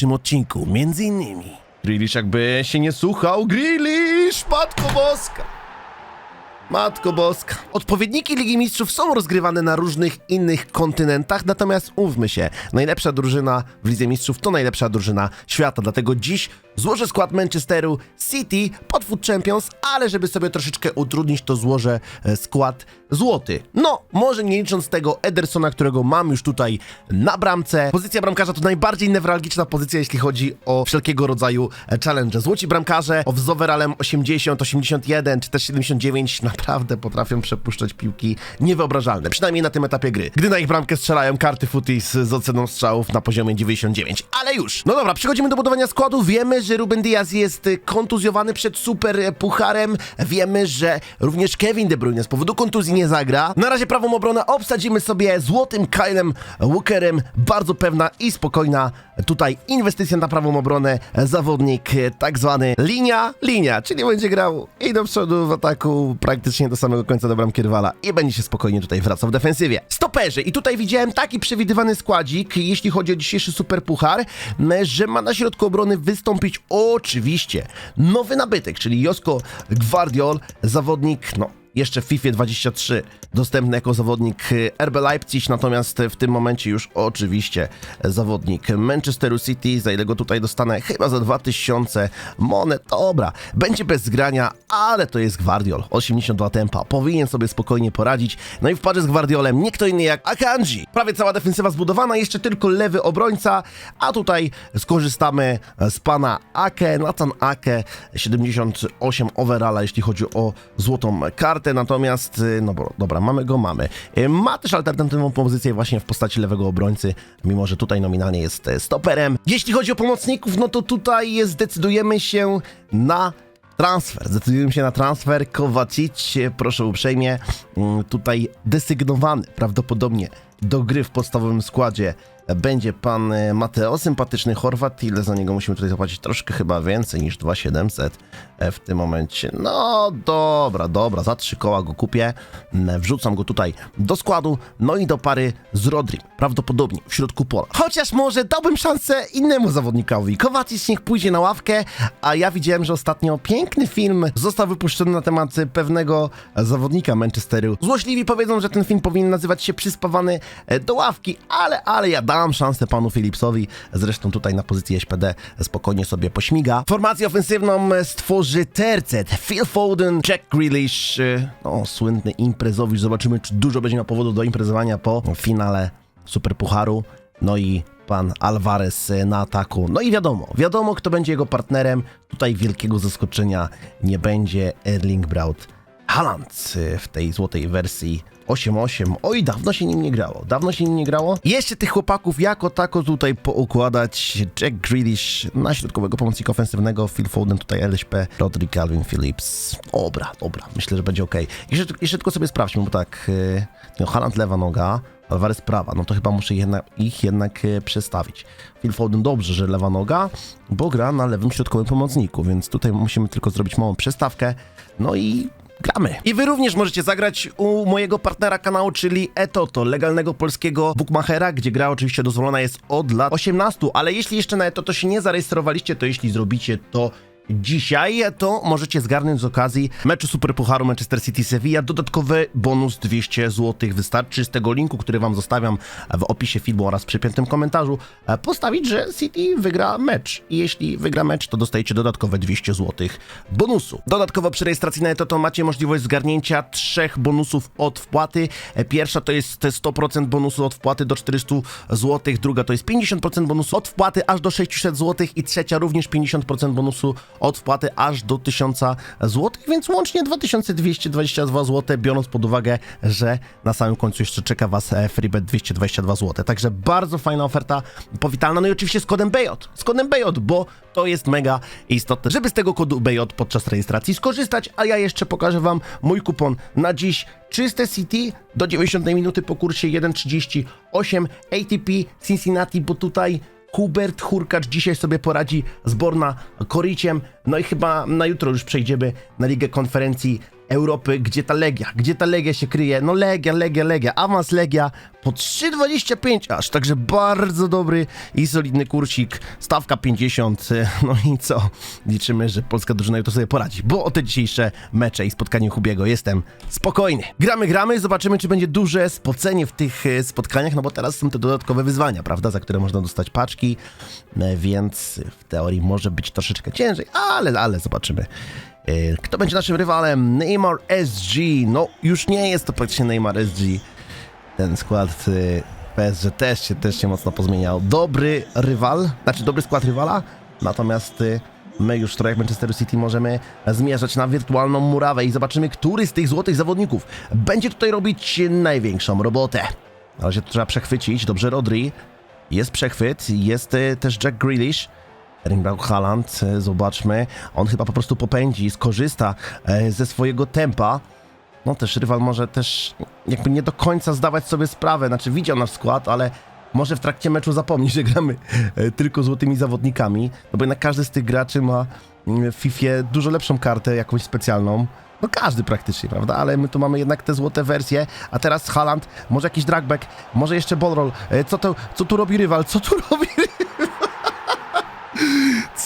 dzisiejszym odcinku, między innymi... Grealish jakby się nie słuchał, Grealish, Matko Boska! Matko Boska. Odpowiedniki Ligi Mistrzów są rozgrywane na różnych innych kontynentach, natomiast umówmy się, najlepsza drużyna w Lidze Mistrzów to najlepsza drużyna świata, dlatego dziś złożę skład Manchesteru City pod Food Champions, ale żeby sobie troszeczkę utrudnić, to złożę e, skład złoty. No, może nie licząc tego Edersona, którego mam już tutaj na bramce. Pozycja bramkarza to najbardziej newralgiczna pozycja, jeśli chodzi o wszelkiego rodzaju e, challenge. Złoci bramkarze o- z overallem 80, 81 czy też 79 naprawdę potrafią przepuszczać piłki niewyobrażalne, przynajmniej na tym etapie gry. Gdy na ich bramkę strzelają karty footies z oceną strzałów na poziomie 99. Ale już! No dobra, przechodzimy do budowania składu. Wiemy, że Ruben Diaz jest y, kontuzjowany przed super e, pucharem. Wiemy, że również Kevin De Bruyne z powodu kontuzji nie zagra. Na razie prawą obronę obsadzimy sobie złotym Kylem Walkerem. Bardzo pewna i spokojna tutaj inwestycja na prawą obronę. Zawodnik e, tak zwany linia, linia, czyli będzie grał i do przodu w ataku praktycznie do samego końca do bramki rywala i będzie się spokojnie tutaj wracał w defensywie. Stoperzy i tutaj widziałem taki przewidywany składzik, jeśli chodzi o dzisiejszy super puchar, m, że ma na środku obrony wystąpić oczywiście nowy nabytek, czyli Josko Gvardiol, zawodnik, no jeszcze w FIFA 23 dostępny jako zawodnik y, RB Leipzig, natomiast w tym momencie już oczywiście zawodnik Manchesteru City, za ile go tutaj dostanę, chyba za 2000 monet, dobra, będzie bez zgrania, ale to jest Gvardiol, 82 tempa, powinien sobie spokojnie poradzić, no i w parze z Gvardiolem nie kto inny jak Akanji, prawie cała defensywa zbudowana, jeszcze tylko lewy obrońca, a tutaj skorzystamy z pana Ake, Nathan Ake, 78 overalla, jeśli chodzi o złotą kartę, natomiast, y, no bo, dobra, mamy go, mamy. Y, Ma też alternatywną pozycję właśnie w postaci lewego obrońcy, mimo że tutaj nominalnie jest e, stoperem. Jeśli chodzi o pomocników, no to tutaj zdecydujemy się na transfer. Zdecydujemy się na transfer. Kowacic, proszę uprzejmie, tutaj desygnowany prawdopodobnie do gry w podstawowym składzie będzie pan e, Mateo, sympatyczny Chorwat. Ile za niego musimy tutaj zapłacić? Troszkę chyba więcej niż 2700 e, w tym momencie. No dobra, dobra, za trzy koła go kupię. Mm, Wrzucam go tutaj do składu. No i do pary z Rodri. Prawdopodobnie w środku pola. Chociaż może dałbym szansę innemu zawodnikowi. Kowacic niech pójdzie na ławkę, a ja widziałem, że ostatnio piękny film został wypuszczony na temat pewnego zawodnika Manchesteru. Złośliwi powiedzą, że ten film powinien nazywać się Przyspawany e, do ławki, ale, ale ja dam szansę panu Philipsowi. Zresztą tutaj na pozycji SPD spokojnie sobie pośmiga. Formację ofensywną stworzy tercet. Phil Foden, Jack Grealish, e, no słynny imprezowicz. Zobaczymy, czy dużo będzie miał powodu do imprezowania po finale Superpucharu. No i pan Alvarez e, na ataku. No i wiadomo, wiadomo kto będzie jego partnerem. Tutaj wielkiego zaskoczenia nie będzie. Erling Braut Haaland e, w tej złotej wersji 8-8. Oj, dawno się nim nie grało. Dawno się nim nie grało. Jeszcze tych chłopaków jako tako tutaj poukładać. Jack Grealish na środkowego pomocnika ofensywnego, Phil Foden tutaj LSP, Rodri Calvin Phillips. Dobra, dobra, myślę, że będzie ok. Jeszcze, jeszcze tylko sobie sprawdźmy, bo tak, yy, no, Haaland lewa noga, Alvarez prawa, no to chyba muszę jedna, ich jednak e, przestawić. Phil Foden dobrze, że lewa noga, bo gra na lewym środkowym pomocniku, więc tutaj musimy tylko zrobić małą przestawkę, no i gramy. I wy również możecie zagrać u mojego partnera kanału, czyli Etoto, legalnego polskiego bookmachera, gdzie gra oczywiście dozwolona jest od lat 18, ale jeśli jeszcze na Etoto się nie zarejestrowaliście, to jeśli zrobicie to dzisiaj, to możecie zgarnąć z okazji meczu Superpucharu Manchester City Sevilla dodatkowy bonus 200 zł. Wystarczy z tego linku, który wam zostawiam w opisie filmu oraz przypiętym komentarzu, e, postawić, że City wygra mecz. I jeśli wygra mecz, to dostajecie dodatkowe 200 zł bonusu. Dodatkowo przy rejestracji na to macie możliwość zgarnięcia trzech bonusów od wpłaty. E, Pierwsza to jest 100% bonusu od wpłaty do 400 zł, druga to jest 50% bonusu od wpłaty aż do 600 zł i trzecia również 50% bonusu od wpłaty aż do 1000 zł, więc łącznie 2222 zł, biorąc pod uwagę, że na samym końcu jeszcze czeka Was e, freebet 222 zł. Także bardzo fajna oferta, powitalna. No i oczywiście z kodem BJ, z kodem BJ, bo to jest mega istotne, żeby z tego kodu BJ podczas rejestracji skorzystać, a ja jeszcze pokażę Wam mój kupon na dziś. Czyste City do 90 minuty po kursie 1.38 ATP Cincinnati, bo tutaj Hubert Hurkacz dzisiaj sobie poradzi z Borna Koriciem. No i chyba na jutro już przejdziemy na Ligę Konferencji Europy, gdzie ta Legia, gdzie ta Legia się kryje. No Legia, Legia, Legia, awans Legia po 3,25 aż, także bardzo dobry i solidny kursik, stawka 50, no i co, liczymy, że polska drużyna jutro sobie poradzi, bo o te dzisiejsze mecze i spotkanie Hubiego jestem spokojny. Gramy, gramy, zobaczymy, czy będzie duże spocenie w tych e, spotkaniach, no bo teraz są te dodatkowe wyzwania, prawda, za które można dostać paczki, e, więc w teorii może być troszeczkę ciężej, ale, ale zobaczymy. E, Kto będzie naszym rywalem? Neymar SG. No, już nie jest to praktycznie Neymar SG. Ten skład y, PSG też się, też się mocno pozmieniał. Dobry rywal, znaczy dobry skład rywala, natomiast y, my już trochę jak Manchester City możemy zmierzać na wirtualną murawę i zobaczymy, który z tych złotych zawodników będzie tutaj robić największą robotę. Na razie to trzeba przechwycić. Dobrze, Rodri. Jest przechwyt, jest też Jack Grealish. Erling Braut Haaland, e, zobaczmy, on chyba po prostu popędzi, skorzysta e, ze swojego tempa. No też rywal może też jakby nie do końca zdawać sobie sprawę, znaczy widział nasz skład, ale może w trakcie meczu zapomnieć, że gramy e, tylko złotymi zawodnikami, no bo jednak każdy z tych graczy ma mm, w FIFA dużo lepszą kartę, jakąś specjalną. No każdy praktycznie, prawda? Ale my tu mamy jednak te złote wersje, a teraz Haaland, może jakiś dragback, może jeszcze ballroll. Co, co tu robi rywal? Co tu robi?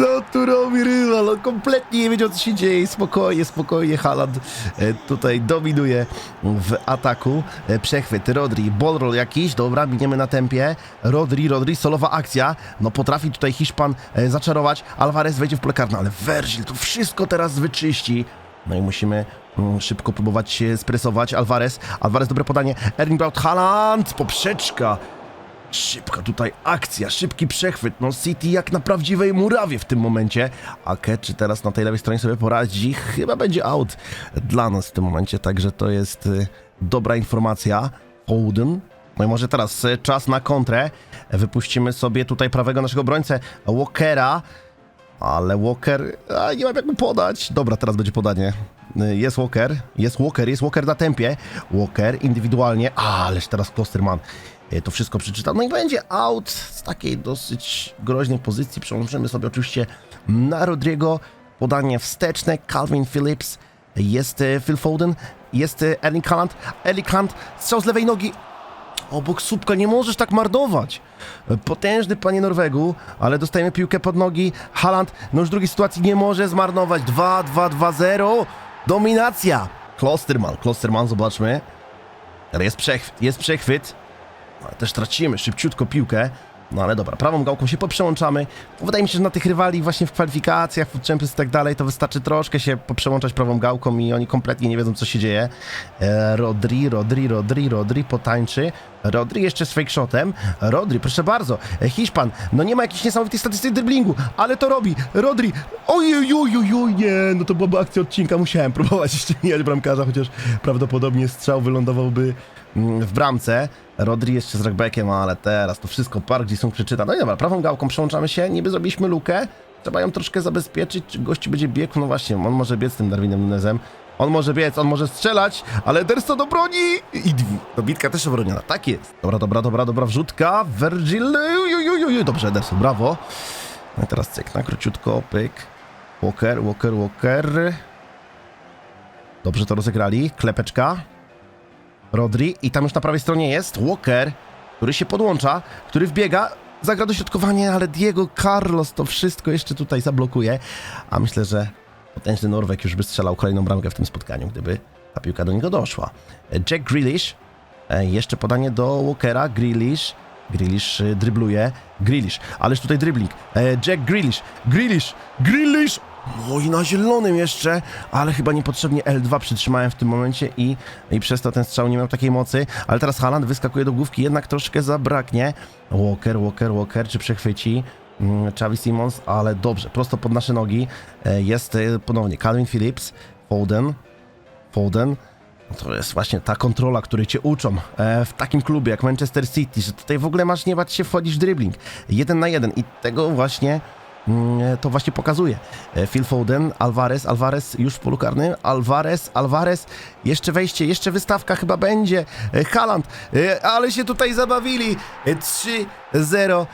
Co tu robi rywal? On kompletnie nie wiedział, co się dzieje. Spokojnie, spokojnie. Haaland e, tutaj dominuje w ataku. E, Przechwyt, Rodri, ballroll jakiś. Dobra, miniemy na tempie. Rodri, Rodri, solowa akcja. No potrafi tutaj Hiszpan e, zaczarować. Alvarez wejdzie w pole karne, ale Virgil to wszystko teraz wyczyści. No i musimy mm, szybko próbować się stresować. Alvarez, Alvarez, dobre podanie. Erling Braut Haaland, poprzeczka. Szybka tutaj akcja, szybki przechwyt. No City jak na prawdziwej murawie w tym momencie. A Ketchy teraz na tej lewej stronie sobie poradzi. Chyba będzie out dla nas w tym momencie, także to jest y, dobra informacja. Foden. No i może teraz y, czas na kontrę. Wypuścimy sobie tutaj prawego naszego obrońcę Walkera. Ale Walker, a nie mam jak mu podać. Dobra, teraz będzie podanie. Y, Jest Walker, jest Walker, jest Walker na tempie. Walker indywidualnie, ależ teraz Klosterman to wszystko przeczyta. No i będzie out z takiej dosyć groźnej pozycji. Przełączymy sobie oczywiście na Rodrigo. Podanie wsteczne, Calvin Phillips, jest y, Phil Foden, jest y, Erling Haaland. Erling Haaland, strzał z lewej nogi, Obok słupka nie możesz tak marnować. Potężny panie Norwegu, ale dostajemy piłkę pod nogi. Haaland, no już drugiej sytuacji nie może zmarnować. 2, 2, 2, 0. Dominacja. Klosterman, Klosterman, zobaczmy. Ale jest przechwyt, jest przechwyt. Ale też tracimy szybciutko piłkę. No ale dobra, prawą gałką się poprzełączamy. Wydaje mi się, że na tych rywali właśnie w kwalifikacjach, w Champions i tak dalej, to wystarczy troszkę się poprzełączać prawą gałką i oni kompletnie nie wiedzą, co się dzieje. E, Rodri, Rodri, Rodri, Rodri potańczy. Rodri jeszcze z fake shotem. Rodri, proszę bardzo. E, Hiszpan, no nie ma jakichś niesamowitych statystyk driblingu, ale to robi. Rodri, ojej, ojej, oj, nie, no to byłaby akcja odcinka, musiałem próbować mijać bramkarza, chociaż prawdopodobnie strzał wylądowałby w bramce. Rodri jeszcze z rugbackiem, ale teraz to wszystko bardziej są przeczyta. No i dobra, prawą gałką przełączamy się, niby zrobiliśmy lukę, trzeba ją troszkę zabezpieczyć, czy gości będzie biegł, no właśnie, on może biec tym Darwinem Nunezem, on może biec, on może strzelać, ale Ederson obroni i dw- dobitka też obroniona, tak jest. Dobra, dobra, dobra, dobra, wrzutka, Virgil, uj, uj, uj, uj, dobrze Ederson, brawo. No i teraz cyk, na króciutko, pyk, Walker, Walker, Walker. Dobrze to rozegrali, klepeczka. Rodri i tam już na prawej stronie jest Walker, który się podłącza, który wbiega, zagra dośrodkowanie, ale Diego Carlos to wszystko jeszcze tutaj zablokuje, a myślę, że potężny Norweg już by strzelał kolejną bramkę w tym spotkaniu, gdyby ta piłka do niego doszła. Jack Grealish, e, jeszcze podanie do Walkera, Grealish, Grealish e, drybluje, Grealish, ależ tutaj dribbling, E, Jack Grealish, Grealish, Grealish, i na zielonym jeszcze, ale chyba niepotrzebnie L2 przytrzymałem w tym momencie i, i przez to ten strzał nie miał takiej mocy, ale teraz Haaland wyskakuje do główki, jednak troszkę zabraknie. Walker, Walker, Walker, czy przechwyci? Mm, Xavi Simons, ale dobrze, prosto pod nasze nogi e, jest e, ponownie Calvin Phillips, Foden, Foden. No To jest właśnie ta kontrola, której cię uczą e, w takim klubie jak Manchester City, że tutaj w ogóle masz nie bać się wchodzić w dribbling. Jeden na jeden i tego właśnie mm, to właśnie pokazuje. E, Phil Foden, Alvarez, Alvarez już w polu karnym, Alvarez, Alvarez, jeszcze wejście, jeszcze wystawka chyba będzie, e, Haaland, e, ale się tutaj zabawili, E, 3-0.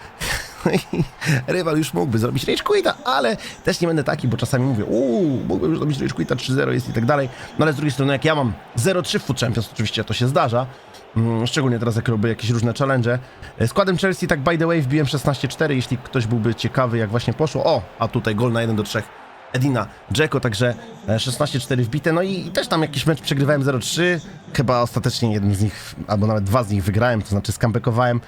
i rywal już mógłby zrobić rage quita, ale też nie będę taki, bo czasami mówię, uuu, mógłbym już zrobić rage quita, 3-0 jest i tak dalej, no ale z drugiej strony, jak ja mam 0-3 w Food Champions, oczywiście to się zdarza, szczególnie teraz jak robię jakieś różne challenge. E, Składem Chelsea, tak by the way, wbiłem 16-4, jeśli ktoś byłby ciekawy, jak właśnie poszło. O, a tutaj gol na 1 do 3. Edina, Dzeko, także e, 16-4 wbite, no i też tam jakiś mecz przegrywałem 0-3, chyba ostatecznie jeden z nich, albo nawet dwa z nich wygrałem, to znaczy skambekowałem,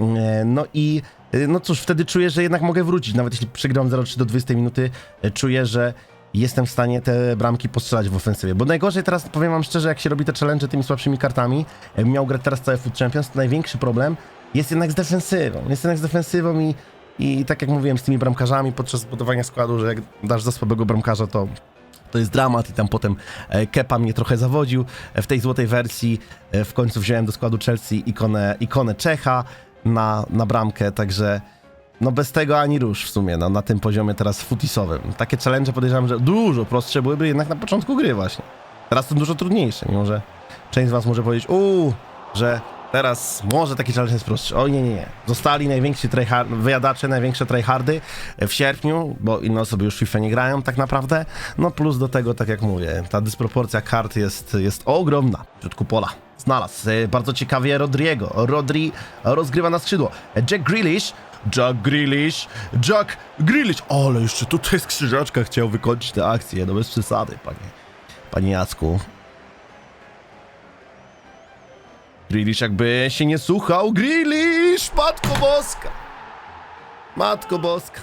E, no i e, no cóż, wtedy czuję, że jednak mogę wrócić, nawet jeśli przegram 0-3 do 20 minuty, e, czuję, że jestem w stanie te bramki postrzelać w ofensywie, bo najgorzej teraz, powiem wam szczerze, jak się robi te challenge tymi słabszymi kartami, jakbym miał grać teraz całe Food Champions, to największy problem jest jednak z defensywą, jest jednak z defensywą i i tak jak mówiłem z tymi bramkarzami podczas budowania składu, że jak dasz za słabego bramkarza, to to jest dramat i tam potem e, Kepa mnie trochę zawodził. E, W tej złotej wersji e, w końcu wziąłem do składu Chelsea ikonę, ikonę Czecha na, na bramkę, także no bez tego ani rusz w sumie no, na tym poziomie teraz futisowym. Takie challenge podejrzewam, że dużo prostsze byłyby jednak na początku gry właśnie. Teraz są dużo trudniejsze, mimo że część z was może powiedzieć, uuu, że teraz może taki challenge jest prostszy. Oj, nie, nie, nie. Zostali najwięksi tryhard, wyjadacze, największe tryhardy w sierpniu, bo inne osoby już FIFA nie grają tak naprawdę. No plus do tego, tak jak mówię, ta dysproporcja kart jest, jest ogromna w środku pola. Znalazł. E, Bardzo ciekawie Rodriego. Rodri rozgrywa na skrzydło. E, Jack Grealish. Jack Grealish. Jack Grealish. Ale jeszcze tutaj z krzyżaczka chciał wykończyć tę akcję. No bez przesady, panie, panie Jacku. Grealish jakby się nie słuchał. Grealish! Matko Boska! Matko Boska.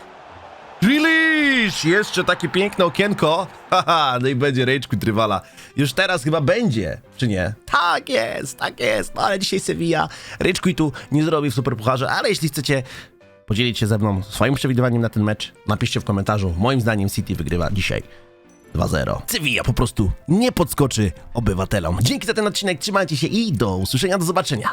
Grealish! Jeszcze takie piękne okienko. Haha, no i będzie rage quit rywala. Już teraz chyba będzie, czy nie? Tak jest, tak jest. No ale dzisiaj Sevilla rage quitu nie zrobi w Superpucharze, ale jeśli chcecie podzielić się ze mną swoim przewidywaniem na ten mecz, napiszcie w komentarzu. Moim zdaniem City wygrywa dzisiaj 2-0. Sevilla po prostu nie podskoczy obywatelom. Dzięki za ten odcinek, trzymajcie się i do usłyszenia, do zobaczenia.